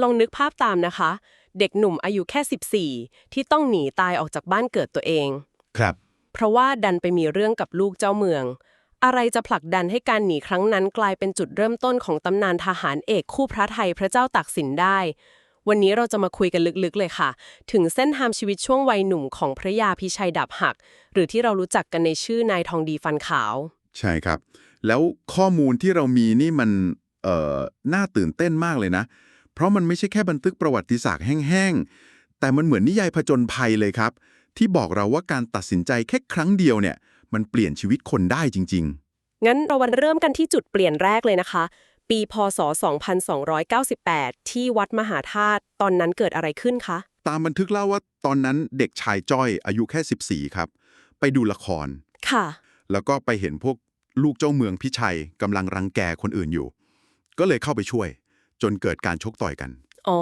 ลองนึกภาพตามนะคะ เด็กหนุ่มอายุแค่ 14 ที่ต้องหนีตายออกจากบ้านเกิดตัวเอง ครับ เพราะว่าดันไปมีเรื่องกับลูกเจ้าเมือง อะไรจะผลักดันให้การหนีครั้งนั้นกลายเป็นจุดเริ่มต้นของตำนานทหารเอกคู่พระไทยพระเจ้าตากสินได้ วันนี้เราจะมาคุยกันลึกๆเลยค่ะ ถึงเส้นทางชีวิตช่วงวัยหนุ่มของพระยาพิชัยดับหัก หรือที่เรารู้จักกันในชื่อนายทองดีฟันขาว ใช่ครับ แล้วข้อมูลที่เรามีนี่มันเอ่อน่าตื่นเต้นมากเลยนะเพ ราะมันไม่ใช่แค่บันทึกประวัติศาสตร์แห้งๆ แต่มันเหมือนนิยายผจญภัยเลยครับ ที่บอกเราว่าการตัดสินใจแค่ครั้งเดียวเนี่ย มันเปลี่ยนชีวิตคนได้จริงงั้นเราวันเริ่มกันที่จุดเปลี่ยนแรกเลยนะคะ ปีพศ 2298 ที่วัดมหาธาตุตอนนั้นเกิดอะไรขึ้นคะๆตามบันทึกเล่าว่าตอนนั้นเด็กชายจ้อยอายุแค่ 14 ครับ ไปดูละคร ค่ะ แล้วก็ไปเห็นพวกลูกเจ้าเมืองพิชัยกำลังรังแกคนอื่นอยู่ ก็เลยเข้าไปช่วย จนเกิดการชกต่อยกันอ๋อ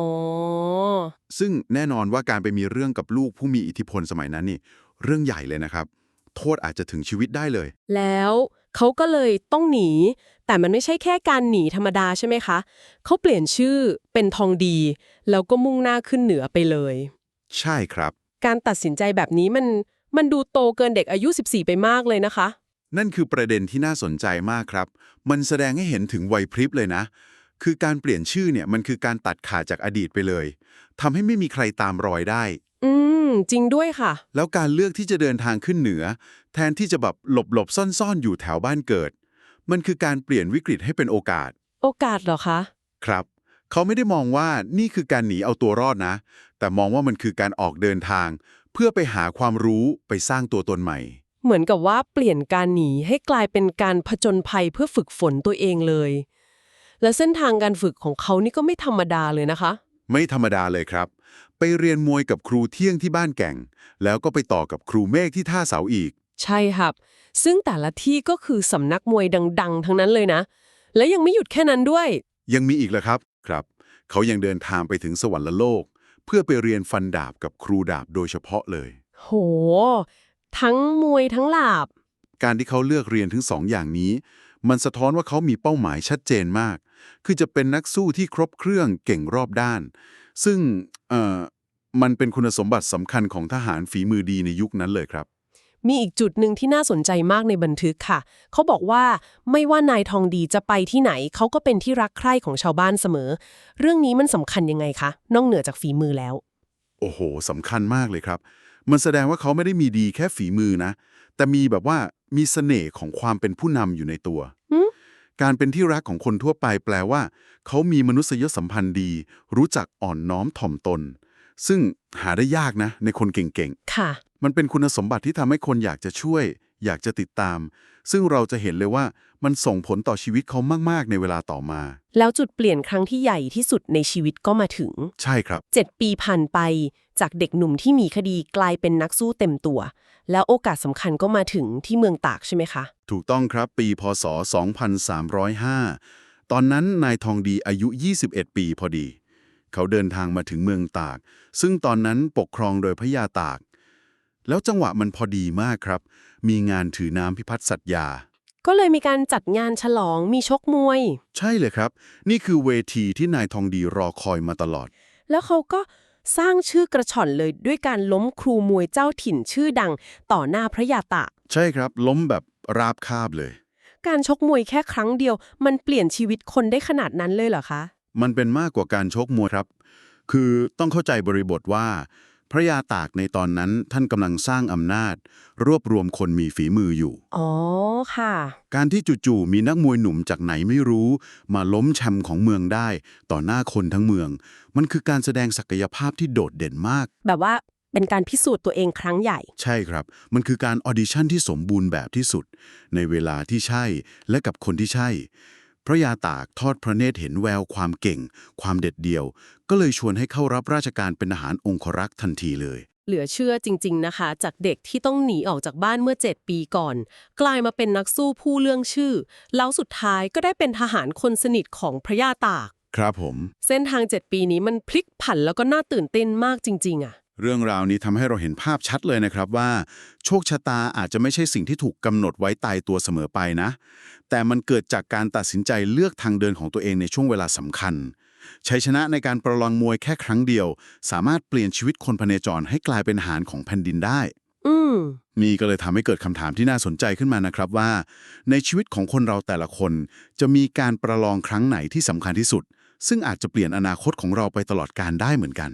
ซึ่งแน่นอนว่าการไปมีเรื่องกับลูกผู้มีอิทธิพลสมัยนั้นนี่ เรื่องใหญ่เลยนะครับ โทษอาจจะถึงชีวิตได้เลย แล้วเขาก็เลยต้องหนี แต่มันไม่ใช่แค่การหนีธรรมดาใช่ไหมคะ เขาเปลี่ยนชื่อเป็นทองดี แล้วก็มุ่งหน้าขึ้นเหนือไปเลย ใช่ครับ การตัดสินใจแบบนี้มันมันดูโตเกินเด็กอายุ 14 ไปมากเลยนะคะ นั่นคือประเด็นที่น่าสนใจมากครับ มันแสดงให้เห็นถึงวัยพริบเลยนะ คือการเปลี่ยนชื่อเนี่ยมันคือการตัดขาดจากอดีตไปเลยทำให้ไม่มีใครตามรอยได้ อืม จริงด้วยค่ะ แล้วการเลือกที่จะเดินทางขึ้นเหนือ แทนที่จะแบบหลบหลบๆซ่อนๆอยู่แถวบ้านเกิด มันคือการเปลี่ยนวิกฤตให้เป็นโอกาส โอกาสเหรอคะ ครับ เขาไม่ได้มองว่านี่คือการหนีเอาตัวรอดนะ แต่มองว่ามันคือการออกเดินทาง เพื่อไปหาความรู้ไปสร้างตัวตนใหม่ เหมือนกับว่าเปลี่ยนการหนีให้กลายเป็นการผจญภัยเพื่อฝึกฝนตัวเองเลย และเส้นทางการฝึกของเขานี่ก็ไม่ธรรมดาเลยนะคะ ไม่ธรรมดาเลยครับ ไปเรียนมวยกับครูเที่ยงที่บ้านแก่ง แล้วก็ไปต่อกับครูเมฆที่ท่าเสาอีก ใช่ครับ ซึ่งแต่ละที่ก็คือสำนักมวยดัง ๆ ทั้งนั้นเลยนะ และยังไม่หยุดแค่นั้นด้วย ยังมีอีกเหรอครับครับ เขายังเดินทางไปถึงสวรรค์โลก เพื่อไปเรียนฟันดาบกับครูดาบโดยเฉพาะเลย โห ทั้งมวยทั้งหลาบ การที่เขาเลือกเรียนถึงสองอย่างนี้ มันสะท้อนว่าเขามีเป้าหมายชัดเจนมาก คือจะเป็นนักสู้ที่ครบเครื่องเก่งรอบด้าน ซึ่งเอ่อมันเป็นคุณสมบัติสำคัญของทหารฝีมือดีในยุคนั้นเลยครับ มีอีกจุดหนึ่งที่น่าสนใจมากในบันทึกค่ะ เขาบอกว่าไม่ว่านายทองดีจะไปที่ไหน เขาก็เป็นที่รักใคร่ของชาวบ้านเสมอ เรื่องนี้มันสำคัญยังไงคะนอกเหนือจากฝีมือแล้ว โอ้โหสำคัญมากเลยครับ มันแสดงว่าเขาไม่ได้มีดีแค่ฝีมือนะ แต่มีแบบว่ามีเสน่ห์ของความเป็นผู้นำอยู่ในตัวหืม การเป็นที่รักของคนทั่วไปแปลว่า เขามีมนุษยสัมพันธ์ดี รู้จักอ่อนน้อมถ่อมตน ซึ่งหาได้ยากนะ ในคนเก่งค่ะๆมันเป็นคุณสมบัติที่ทำให้คนอยากจะช่วย อยากจะติดตาม ซึ่งเราจะเห็นเลยว่ามันส่งผลต่อชีวิตเขามาก ๆ ในเวลาต่อมา แล้วจุดเปลี่ยนครั้งที่ใหญ่ที่สุดในชีวิตก็มาถึง ใช่ครับ 7 ปีผ่านไป จากเด็กหนุ่มที่มีคดีกลายเป็นนักสู้เต็มตัว แล้วโอกาสสำคัญก็มาถึงที่เมืองตากใช่ไหมคะ ถูกต้องครับปีพศ 2305 ตอนนั้นนายทองดีอายุ 21 ปีพอดี เขาเดินทางมาถึงเมืองตาก ซึ่งตอนนั้นปกครองโดยพระยาตาก แล้วจังหวะมันพอดีมากครับ มีงานถือน้ำพิพัฒน์สัตยา ก็เลยมีการจัดงานฉลองมีชกมวย ใช่เลยครับ นี่คือเวทีที่นายทองดีรอคอยมาตลอด แล้วเขาก็สร้างชื่อกระชอนเลยด้วยการล้มครูมวยเจ้าถิ่นชื่อดังต่อหน้าพระยาตากใช่ครับ ล้มแบบราบคาบเลย การชกมวยแค่ครั้งเดียว มันเปลี่ยนชีวิตคนได้ขนาดนั้นเลยเหรอคะ มันเป็นมากกว่าการชกมวยครับ คือต้องเข้าใจบริบทว่า พระยาตากในตอนนั้นท่านกำลังสร้างอำนาจ รวบรวมคนมีฝีมืออยู่ อ๋อ ค่ะ การที่จู่ๆมีนักมวยหนุ่มจากไหนไม่รู้ มาล้มแชมป์ของเมืองได้ ต่อหน้าคนทั้งเมือง มันคือการแสดงศักยภาพที่โดดเด่นมาก แบบว่าเป็นการพิสูจน์ตัวเองครั้งใหญ่ ใช่ครับ มันคือการออดิชั่นที่สมบูรณ์แบบที่สุด ในเวลาที่ใช่และกับคนที่ใช่ พระยาตากทอดพระเนตรเห็นแววความเก่ง ความเด็ดเดี่ยว ก็เลยชวนให้เข้ารับราชการเป็นทหารองครักษ์ทันทีเลย เหลือเชื่อจริง ๆนะคะ จากเด็กที่ต้องหนีออกจากบ้านเมื่อ 7 ปีก่อน กลายมาเป็นนักสู้ผู้เรื่องชื่อ แล้วสุดท้ายก็ได้เป็นทหารคนสนิทของพระยาตาก ครับผม เส้นทาง 7 ปีนี้มันพลิกผันแล้วก็น่าตื่นเต้นมากจริง ๆอะ เรื่องราวนี้ทำให้เราเห็นภาพชัดเลยนะครับว่า โชคชะตาอาจจะไม่ใช่สิ่งที่ถูกกำหนดไว้ตายตัวเสมอไปนะ แต่มันเกิดจากการตัดสินใจเลือกทางเดินของตัวเองในช่วงเวลาสำคัญชัยชนะในการประลองมวยแค่ครั้งเดียว สามารถเปลี่ยนชีวิตคนพเนจรให้กลายเป็นหารของแผ่นดินได้ อืมนี่ก็เลยทำให้เกิดคำถามที่น่าสนใจขึ้นมานะครับว่า ในชีวิตของคนเราแต่ละคน จะมีการประลองครั้งไหนที่สำคัญที่สุด ซึ่งอาจจะเปลี่ยนอนาคตของเราไปตลอดการได้เหมือนกัน